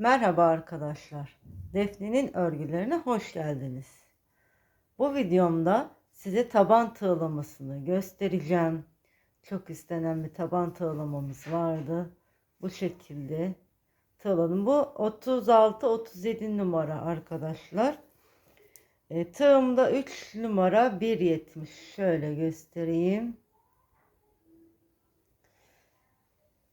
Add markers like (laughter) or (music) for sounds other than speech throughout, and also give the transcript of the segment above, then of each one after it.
Merhaba arkadaşlar. Defne'nin örgülerine hoş geldiniz. Bu videomda size taban tığlamasını göstereceğim. Çok istenen bir taban tığlamamız vardı. Bu şekilde tığladım. Bu 36-37 numara arkadaşlar. E, tığımda 3 numara 1.70. Şöyle göstereyim.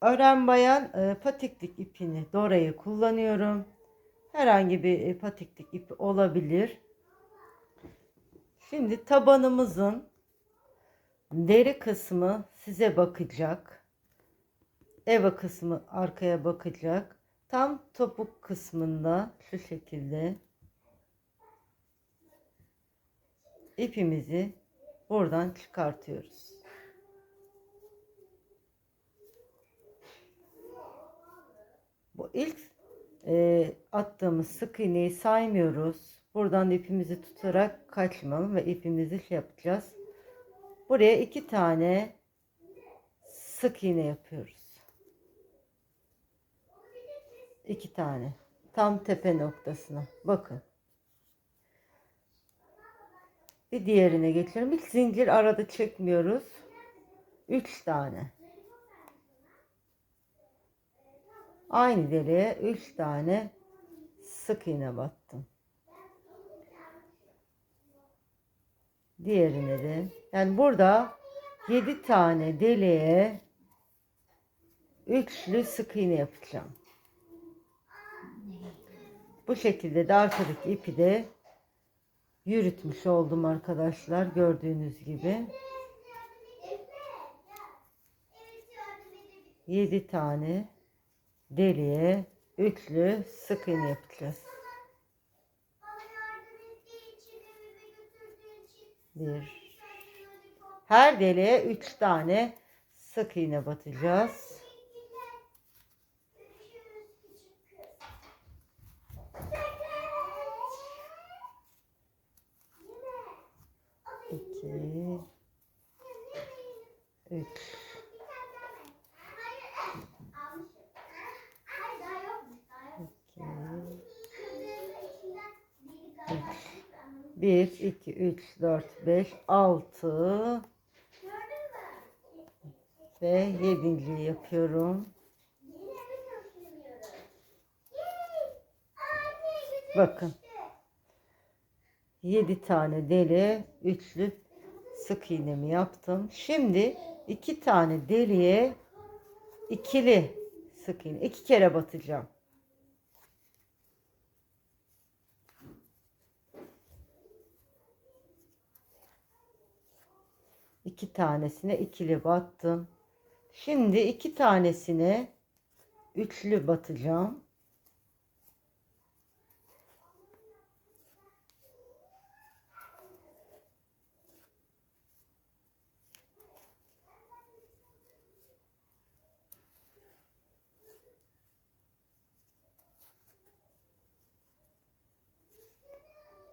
Ören bayan e, patiklik ipini Dora'yı kullanıyorum. Herhangi bir e, patiklik ipi olabilir. Şimdi tabanımızın deri kısmı size bakacak. Eva kısmı arkaya bakacak. Tam topuk kısmında şu şekilde ipimizi buradan çıkartıyoruz. Bu ilk e, attığımız sık iğneyi saymıyoruz. Buradan ipimizi tutarak kaçmayalım ve ipimizi şey yapacağız. Buraya iki tane sık iğne yapıyoruz. İki tane. Tam tepe noktasına. Bakın. Bir diğerine geçiyorum. Hiç zincir arada çekmiyoruz. Üç tane. Aynı deliğe 3 tane sık iğne battım. Diğerine de yani burada 7 tane deliğe üçlü sık iğne yapacağım. Bu şekilde de arkadaki ipi de yürütmüş oldum arkadaşlar gördüğünüz gibi. 7 tane deliğe üçlü sık iğne yapacağız. Bir. Her deliğe üç tane sık iğne batacağız. 1, 2, 3, 4, 5, 6 ve 7. yapıyorum. Bakın. 7 tane deli üçlü sık iğnemi yaptım. Şimdi 2 tane deliye ikili sık iğne iki kere batacağım. İki tanesine ikili battım. Şimdi iki tanesine üçlü batacağım.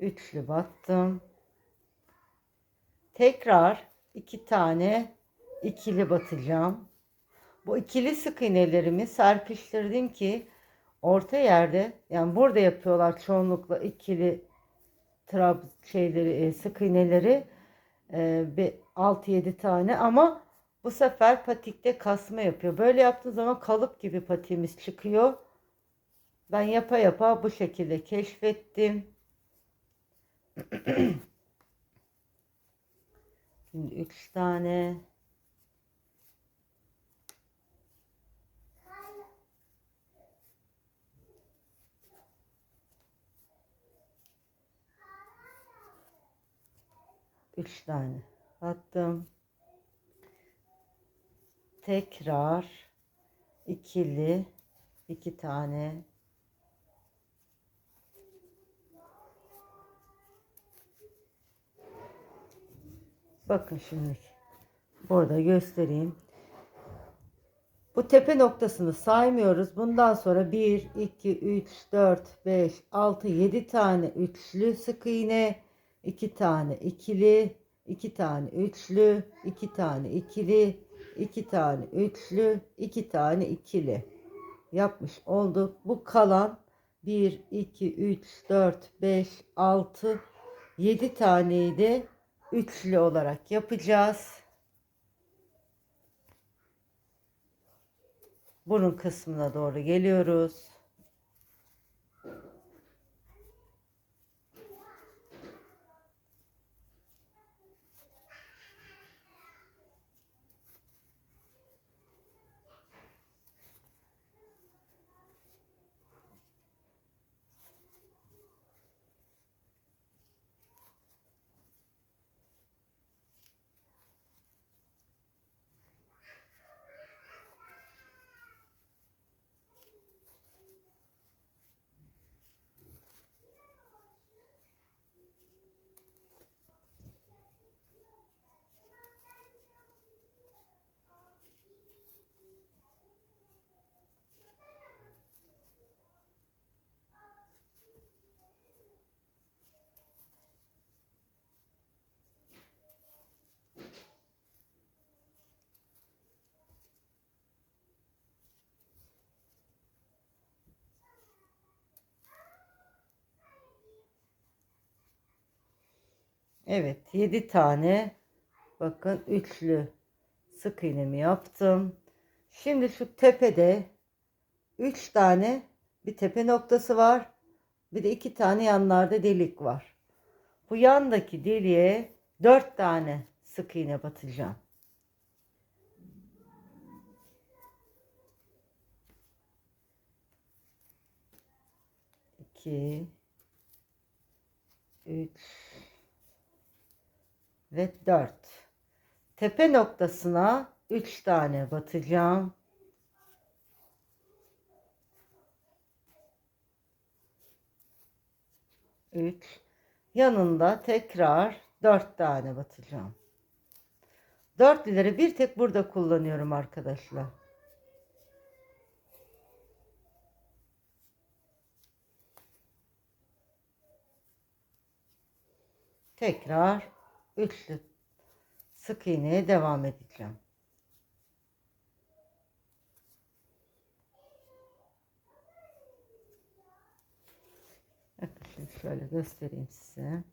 Üçlü battım. Tekrar iki tane ikili batacağım. Bu ikili sık iğnelerimi serpiştirdim ki orta yerde yani burada yapıyorlar çoğunlukla ikili trab şeyleri e, sık iğneleri e, bir 6-7 tane ama bu sefer patikte kasma yapıyor. Böyle yaptığım zaman kalıp gibi patiğimiz çıkıyor. Ben yapa yapa bu şekilde keşfettim. (clears throat) Şimdi üç tane. Üç tane attım. Tekrar ikili iki tane Bakın şimdi. Burada göstereyim. Bu tepe noktasını saymıyoruz. Bundan sonra 1, 2, 3, 4, 5, 6, 7 tane üçlü sık iğne, 2 tane ikili, 2 tane üçlü, 2 tane ikili, 2 tane üçlü, 2 tane ikili. yapmış olduk. Bu kalan 1, 2, 3, 4, 5, 6, 7 taneyi de üçlü olarak yapacağız. Burun kısmına doğru geliyoruz. Evet 7 tane bakın üçlü sık iğnemi yaptım. Şimdi şu tepede 3 tane bir tepe noktası var. Bir de 2 tane yanlarda delik var. Bu yandaki deliğe 4 tane sık iğne batacağım. İki, üç, ve 4. Tepe noktasına 3 tane batacağım. Üç. Yanında tekrar 4 tane batacağım. Dörtlüleri bir tek burada kullanıyorum arkadaşlar. Tekrar üçlü sık iğneye devam edeceğim. Bakın şöyle göstereyim size.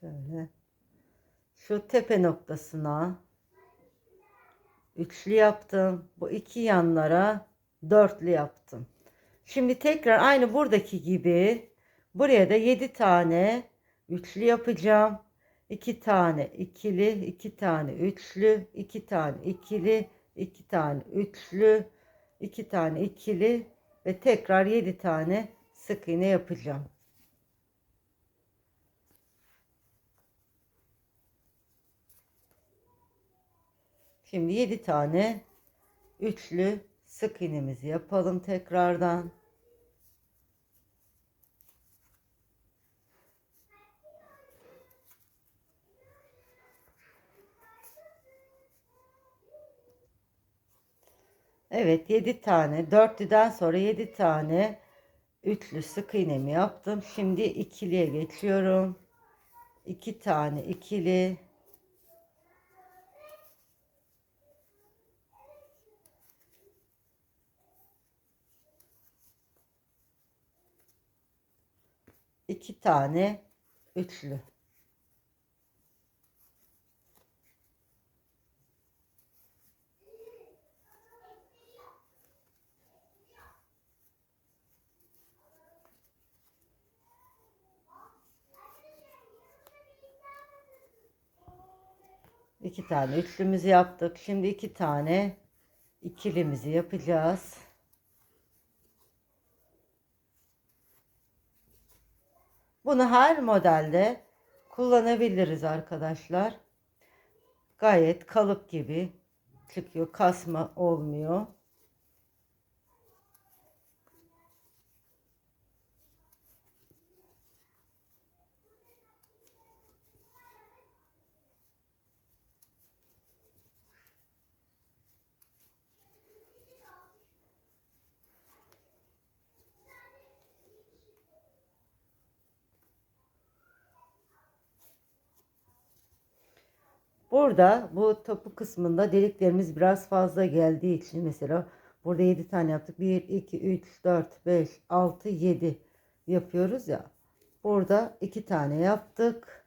Şöyle şu tepe noktasına üçlü yaptım. Bu iki yanlara dörtlü yaptım. Şimdi tekrar aynı buradaki gibi buraya da 7 tane üçlü yapacağım. 2 tane ikili, 2 tane üçlü, 2 tane ikili, 2 tane üçlü, 2 tane ikili ve tekrar 7 tane sık iğne yapacağım. Şimdi 7 tane üçlü sık iğnemizi yapalım tekrardan. Evet 7 tane dörtlüden sonra 7 tane üçlü sık iğnemi yaptım. Şimdi ikiliye geçiyorum. 2 tane ikili iki tane üçlü. İki tane üçlümüzü yaptık. Şimdi iki tane ikilimizi yapacağız. Bunu her modelde kullanabiliriz arkadaşlar. Gayet kalıp gibi çıkıyor. Kasma olmuyor. Burada bu topu kısmında deliklerimiz biraz fazla geldiği için mesela burada 7 tane yaptık. 1, 2, 3, 4, 5, 6, 7 yapıyoruz ya. Burada 2 tane yaptık.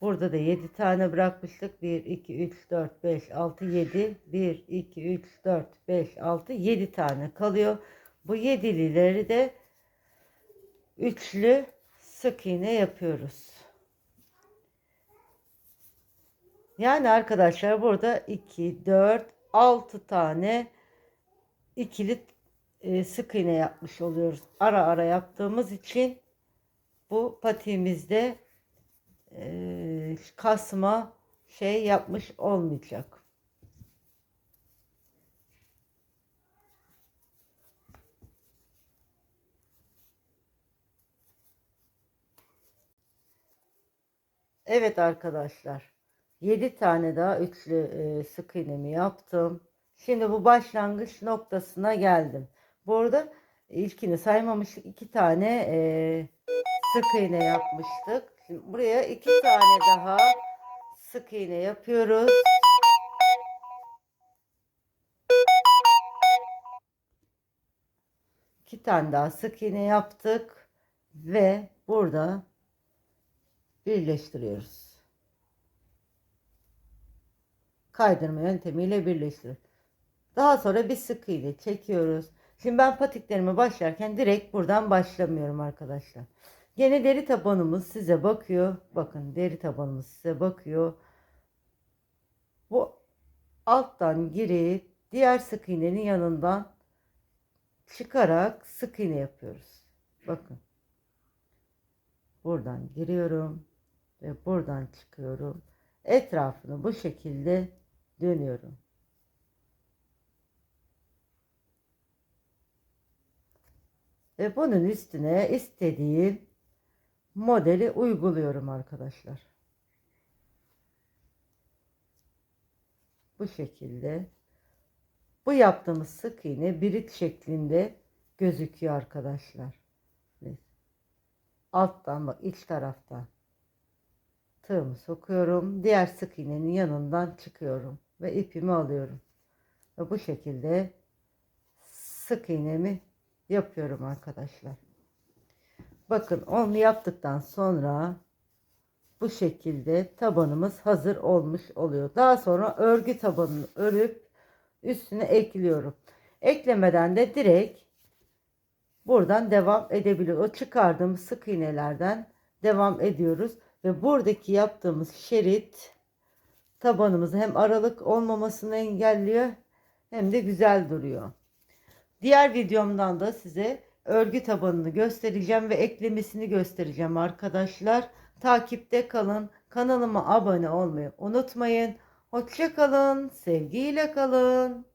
Burada da 7 tane bırakmıştık. 1, 2, 3, 4, 5, 6, 7. 1, 2, 3, 4, 5, 6, 7 tane kalıyor. Bu yedilileri de üçlü sık iğne yapıyoruz. Yani arkadaşlar burada 2, 4, 6 tane ikili e, sık iğne yapmış oluyoruz. Ara ara yaptığımız için bu patiğimizde e, kasma şey yapmış olmayacak. Evet arkadaşlar. 7 tane daha üçlü e, sık iğnemi yaptım. Şimdi bu başlangıç noktasına geldim. Bu arada ilkini saymamıştık. 2 tane e, sık iğne yapmıştık. Şimdi buraya 2 tane daha sık iğne yapıyoruz. İki tane daha sık iğne yaptık ve burada birleştiriyoruz. Kaydırma yöntemiyle birleştir. Daha sonra bir sık iğne çekiyoruz. Şimdi ben patiklerime başlarken direkt buradan başlamıyorum arkadaşlar. Gene deri tabanımız size bakıyor. Bakın deri tabanımız size bakıyor. Bu alttan girip diğer sık iğnenin yanından çıkarak sık iğne yapıyoruz. Bakın. Buradan giriyorum ve buradan çıkıyorum. Etrafını bu şekilde dönüyorum. Ve bunun üstüne istediğim modeli uyguluyorum arkadaşlar. Bu şekilde. Bu yaptığımız sık iğne birit şeklinde gözüküyor arkadaşlar. Alttan bak iç taraftan tığımı sokuyorum. Diğer sık iğnenin yanından çıkıyorum ve ipimi alıyorum. Ve bu şekilde sık iğnemi yapıyorum arkadaşlar. Bakın onu yaptıktan sonra bu şekilde tabanımız hazır olmuş oluyor. Daha sonra örgü tabanını örüp üstüne ekliyorum. Eklemeden de direkt buradan devam edebiliyor. O çıkardığımız sık iğnelerden devam ediyoruz. Ve buradaki yaptığımız şerit tabanımızı hem aralık olmamasını engelliyor hem de güzel duruyor. Diğer videomdan da size örgü tabanını göstereceğim ve eklemesini göstereceğim arkadaşlar. Takipte kalın. Kanalıma abone olmayı unutmayın. Hoşça kalın. Sevgiyle kalın.